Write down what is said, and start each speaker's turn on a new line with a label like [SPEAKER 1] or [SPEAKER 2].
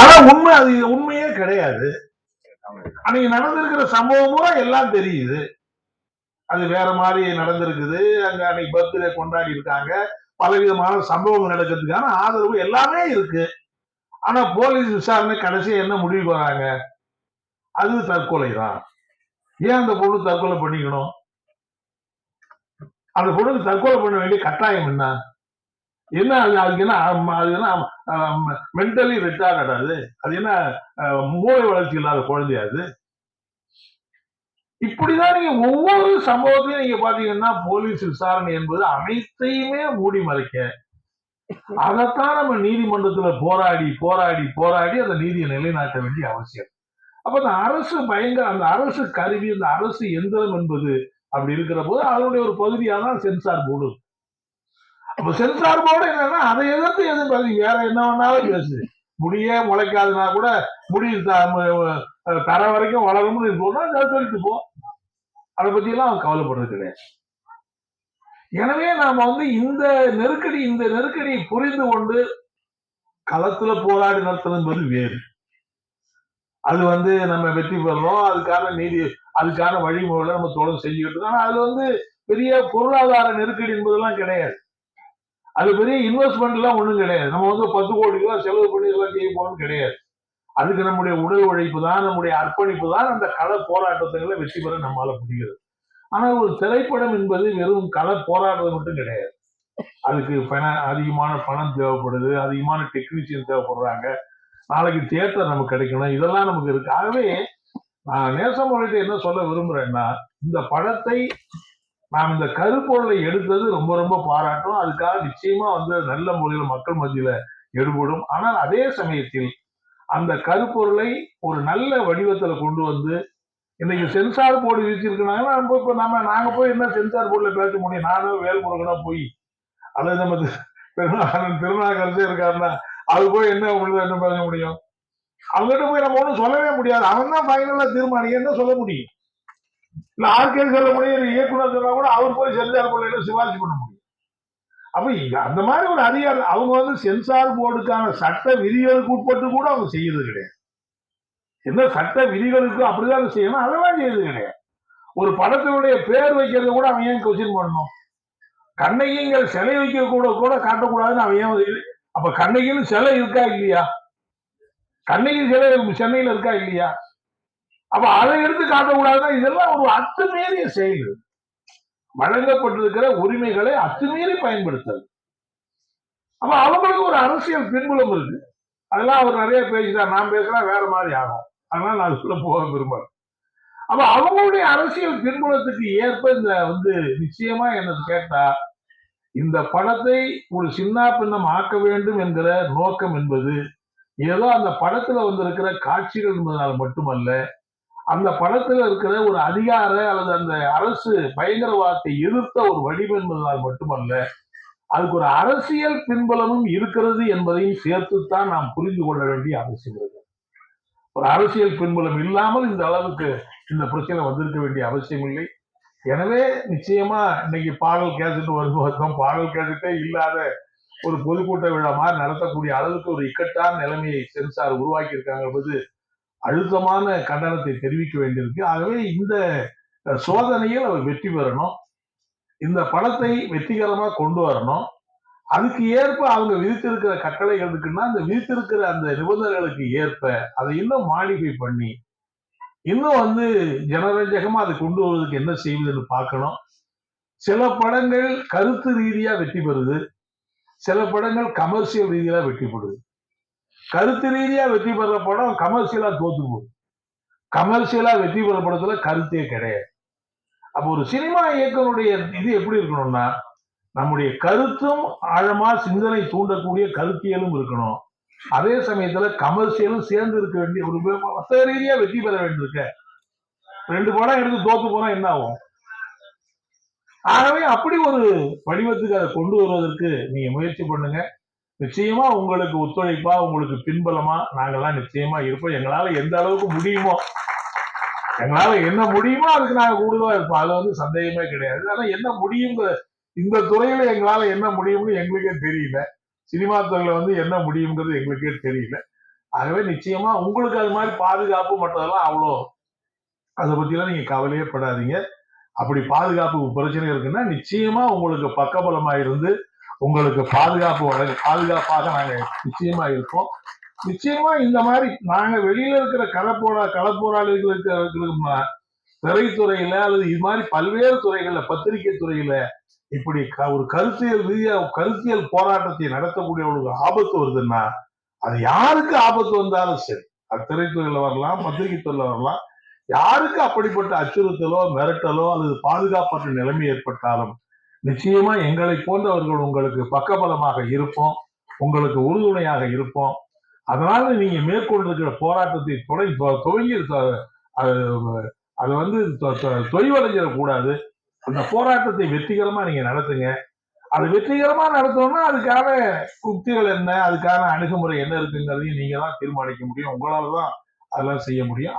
[SPEAKER 1] ஆனா உண்மை அது உண்மையே கிடையாது. அன்னைக்கு நடந்திருக்கிற சம்பவமும் எல்லாம் தெரியுது. அது வேற மாதிரி நடந்திருக்குது. அங்க அன்னைக்கு பர்த்டே கொண்டாடி இருக்காங்க. பலவிதமான சம்பவங்கள் நடக்கிறதுக்கான ஆதரவு எல்லாமே இருக்கு. ஆனா போலீஸ் விசாரணை கடைசியா என்ன முடிவுக்கு வராங்க அது தற்கொலை தான் ஏன் அந்த பொண்ணு தற்கொலை பண்ணிக்கணும்? அந்த பொண்ணுக்கு தற்கொலை பண்ண வேண்டிய கட்டாயம் என்ன? என்ன அது அதுக்கு என்ன அது என்ன மென்டலி ரிட்டார்ட் அது? அது என்ன மூளை வளர்ச்சி இல்லாத குழந்தையா அது? இப்படிதான் நீங்க ஒவ்வொரு சம்பவத்திலையும் நீங்க பாத்தீங்கன்னா போலீஸ் விசாரணை என்பது அனைத்தையுமே மூடி மறைக்க அதைத்தான் நம்ம நீதிமன்றத்துல போராடி போராடி போராடி அந்த நீதியை நிலைநாட்ட வேண்டிய அவசியம். அப்ப அந்த அரசு பயங்கர அந்த அரசு கருவி அந்த அரசு எந்திரம் என்பது அப்படி இருக்கிற போது அதனுடைய ஒரு பகுதியாக தான் சென்சார் போர்டு அப்ப சென்சார் போர்டு என்னன்னா அதை எதிர்த்து எதுவும் பேசுங்க வேற என்ன வேணாலும் பேசு. முடியே முளைக்காதுன்னா கூட முடி த- தர வரைக்கும் வளரும்னு சொன்னா சொல்லிட்டு போ. அதை பத்தி எல்லாம் அவன் கவலைப்படுறது கிடையாது. எனவே நாம வந்து இந்த நெருக்கடி இந்த நெருக்கடியை புரிந்து கொண்டு களத்துல போராடி நடத்துறது வேறு. அது வந்து நம்ம வெற்றி பெறணும். அதுக்கான நீதி அதுக்கான வழிமுறைகளை நம்ம தொடர்ந்து செஞ்சுக்கிட்டு இருக்கோம். ஆனா அது வந்து பெரிய பொருளாதார நெருக்கடி என்பதெல்லாம் கிடையாது. அது பெரிய இன்வெஸ்ட்மெண்ட் எல்லாம் ஒண்ணும் கிடையாது. நம்ம வந்து பத்து கோடி ரூபாய் செலவு பண்ணி இதெல்லாம் செய்ய போகணும் கிடையாது. அதுக்கு நம்முடைய உடல் உழைப்பு தான் நம்முடைய அர்ப்பணிப்பு தான் அந்த கள போராட்டத்துகளை வெற்றி பெற நம்மால முடிகிறது. ஆனால் ஒரு திரைப்படம் என்பது வெறும் கள போராடுறது மட்டும் கிடையாது. அதுக்கு பண அதிகமான பணம் தேவைப்படுது அதிகமான டெக்னீஷியன் தேவைப்படுறாங்க. நாளைக்கு தியேட்டர் நமக்கு கிடைக்கணும். இதெல்லாம் நமக்கு இருக்கு. ஆகவே நான் நேசமொழிட்ட என்ன சொல்ல விரும்புறேன்னா இந்த படத்தை நாம் இந்த கருப்பொருளை எடுத்தது ரொம்ப ரொம்ப பாராட்டும் அதுக்காக நிச்சயமா வந்து நல்ல முறையில் மக்கள் மத்தியில எடுபடும். ஆனால் அதே சமயத்தில் அந்த கருப்பொருளை ஒரு நல்ல வடிவத்துல கொண்டு வந்து இன்னைக்கு சென்சார் போர்டு விதிச்சிருக்கிறாங்கன்னா நம்ம இப்போ நம்ம நாங்க போய் என்ன சென்சார் போர்டில் பேச முடியும்? நானும் வேல்முருகனா போய் அல்லது நம்ம திருநாகரன் திருநாகரசே இருக்காருன்னா அது போய் என்ன உங்களுக்கு என்ன பேச முடியும்? அவங்ககிட்ட போய் நம்ம ஒன்றும் சொல்லவே முடியாது. அவன் தான் ஃபைனலாக தீர்மானிக்க என்ன சொல்ல முடியும்? இல்ல ஆர்கே செல்ல முடியும் இயக்குனர் சொன்னா கூட அவர் போய் செல்லார் போர்டுல சிபாரிசு பண்ண முடியும் அப்ப அந்த மாதிரி ஒரு அதிகாரம் அவங்க வந்து சென்சார் போர்டுக்கான சட்ட விதிகளுக்கு உட்பட்டு கூட அவங்க செய்யறது கிடையாது. என்ன சட்ட விதிகளுக்கு அப்படிதான் செய்யணும் அதெல்லாம் செய்யறது கிடையாது. ஒரு படத்தினுடைய பேர் வைக்கிறது கூட அவன் ஏன் கொஸ்டின் பண்ணணும்? கண்ணகிங்கள் சிலை வைக்க கூட கூட காட்டக்கூடாதுன்னு அவன் ஏன் அப்ப கண்ணகின்னு சிலை இருக்கா இல்லையா? கண்ணகி சிலை சென்னையில இருக்கா இல்லையா? அப்ப அதை எடுத்து காட்டக்கூடாதுன்னா இதெல்லாம் ஒரு அத்துமீறிய செயல். வழங்கப்பட்டிருக்கிற உரிமைகளை அத்துமீறி பயன்படுத்தல். அப்ப அவங்களுக்கு ஒரு அரசியல் பின்புலம் இருக்கு. அதெல்லாம் அவர் நிறைய பேசிட்டார். நான் பேசுனா வேற மாதிரி ஆகும். அதனால நான் சொல்ல போக விரும்புறேன். அப்ப அவங்களுடைய அரசியல் பின்புலத்துக்கு ஏற்ப இந்த வந்து நிச்சயமா என்ன கேட்டா இந்த படத்தை ஒரு சின்ன பின்னம் ஆக்க வேண்டும் என்கிற நோக்கம் என்பது ஏதோ அந்த படத்துல வந்திருக்கிற காட்சிகள் என்பதனால் மட்டுமல்ல அந்த படத்துல இருக்கிற ஒரு அதிகார அல்லது அந்த அரசு பயங்கரவாதத்தை எதிர்த்த ஒரு வடிவம் என்பதால் மட்டுமல்ல அதுக்கு ஒரு அரசியல் பின்புலமும் இருக்கிறது என்பதையும் சேர்த்துத்தான் நாம் புரிந்து கொள்ள வேண்டிய அவசியம் இருக்கு. ஒரு அரசியல் பின்புலம் இல்லாமல் இந்த அளவுக்கு இந்த பிரச்சனை வந்திருக்க வேண்டிய அவசியம் இல்லை. எனவே நிச்சயமா இன்னைக்கு பாடல் கேசட் வரும்போது பாடல் கேசட்டே இல்லாத ஒரு பொதுக்கூட்ட விழா மாதிரி நடத்தக்கூடிய அளவுக்கு ஒரு இக்கட்டான நிலைமையை சென்சார் உருவாக்கி இருக்காங்க என்பது அழுத்தமான கண்டனத்தை தெரிவிக்க வேண்டியிருக்கு. ஆகவே இந்த சோதனையில் அவர் வெற்றி பெறணும். இந்த படத்தை வெற்றிகரமா கொண்டு வரணும். அதுக்கு ஏற்ப அவங்க விதித்திருக்கிற கட்டளைகள் இருக்குன்னா அந்த விதித்திருக்கிற அந்த நிபந்தனைகளுக்கு ஏற்ப அதை இன்னும் மாடிஃபை பண்ணி இன்னும் வந்து ஜனரஞ்சகமா அதை கொண்டு வருவதற்கு என்ன செய்வதுன்னு பார்க்கணும். சில படங்கள் கருத்து ரீதியா வெற்றி பெறுது. சில படங்கள் கமர்ஷியல் ரீதியா வெற்றி பெறுது. கருத்து ரீதியா வெற்றி பெற படம் கமர்ஷியலா தோத்து போகுது கமர்ஷியலா வெற்றி பெற படத்துல கருத்தே கிடையாது. அப்போ ஒரு சினிமா இயக்கனுடைய இது எப்படி இருக்கணும்னா நம்முடைய கருத்தும் ஆழமா சிந்தனை தூண்டக்கூடிய கருத்தியலும் இருக்கணும். அதே சமயத்துல கமர்ஷியலும் சேர்ந்து இருக்க வேண்டிய ஒரு மொத்த ரீதியா வெற்றி பெற வேண்டியிருக்க. ரெண்டு படம் எடுத்து தோத்து போனா என்ன ஆகும்? ஆகவே அப்படி ஒரு வடிவத்துக்கு அதை கொண்டு வருவதற்கு நீங்க முயற்சி பண்ணுங்க. நிச்சயமா உங்களுக்கு ஒத்துழைப்பா உங்களுக்கு பின்பலமா நாங்கெல்லாம் நிச்சயமா இருப்போம். எங்களால எந்த அளவுக்கு முடியுமோ எங்களால என்ன முடியுமோ அதுக்கு நாங்க கூடுதலா இருப்போம். அதுல வந்து சந்தேகமே கிடையாது. ஆனா என்ன முடியுங்கிற இந்த துறையில எங்களால என்ன முடியும்னு எங்களுக்கே தெரியல. சினிமா துறையில வந்து என்ன முடியுங்கிறது எங்களுக்கே தெரியல. ஆகவே நிச்சயமா உங்களுக்கு அது மாதிரி பாதுகாப்பு மற்றதெல்லாம் அவ்வளோ. அதை பத்திலாம் நீங்க கவலையே படாதீங்க. அப்படி பாதுகாப்பு பிரச்சனை இருக்குன்னா நிச்சயமா உங்களுக்கு பக்கபலமா இருந்து உங்களுக்கு பாதுகாப்பு வழங்க பாதுகாப்பாக நாங்கள் நிச்சயமா இருப்போம். நிச்சயமா இந்த மாதிரி நாங்க வெளியில இருக்கிற களப்போரா களப்போராளிகளுக்கு இருக்கிற திரைத்துறையில அல்லது இது மாதிரி பல்வேறு துறைகள்ல பத்திரிகை துறையில இப்படி க- ஒரு கருத்தியல் ரீதியா கருத்தியல் போராட்டத்தை நடத்தக்கூடிய ஒரு ஆபத்து வருதுன்னா அது யாருக்கு ஆபத்து வந்தாலும் சரி. அது திரைத்துறையில வரலாம் பத்திரிகை துறையில வரலாம். யாருக்கு அப்படிப்பட்ட அச்சுறுத்தலோ மிரட்டலோ அல்லது பாதுகாப்பற்ற நிலைமை ஏற்பட்டாலும் நிச்சயமா எங்களை போன்றவர்கள் உங்களுக்கு பக்கபலமாக இருப்போம் உங்களுக்கு உறுதுணையாக இருப்போம். அதனால நீங்க மேற்கொண்டிருக்கிற போராட்டத்தை துணை துவங்கி அது- அது வந்து தொ- கூடாது. தொய்வடைஞ்சிடக்கூடாது அந்த போராட்டத்தை வெற்றிகரமா நீங்க நடத்துங்க. அது வெற்றிகரமா நடத்தணும்னா அதுக்கான உக்திகள் என்ன அதுக்கான அணுகுமுறை என்ன இருக்குங்கிறதையும் நீங்க தான் தீர்மானிக்க முடியும். உங்களால தான் அதெல்லாம் செய்ய முடியும்.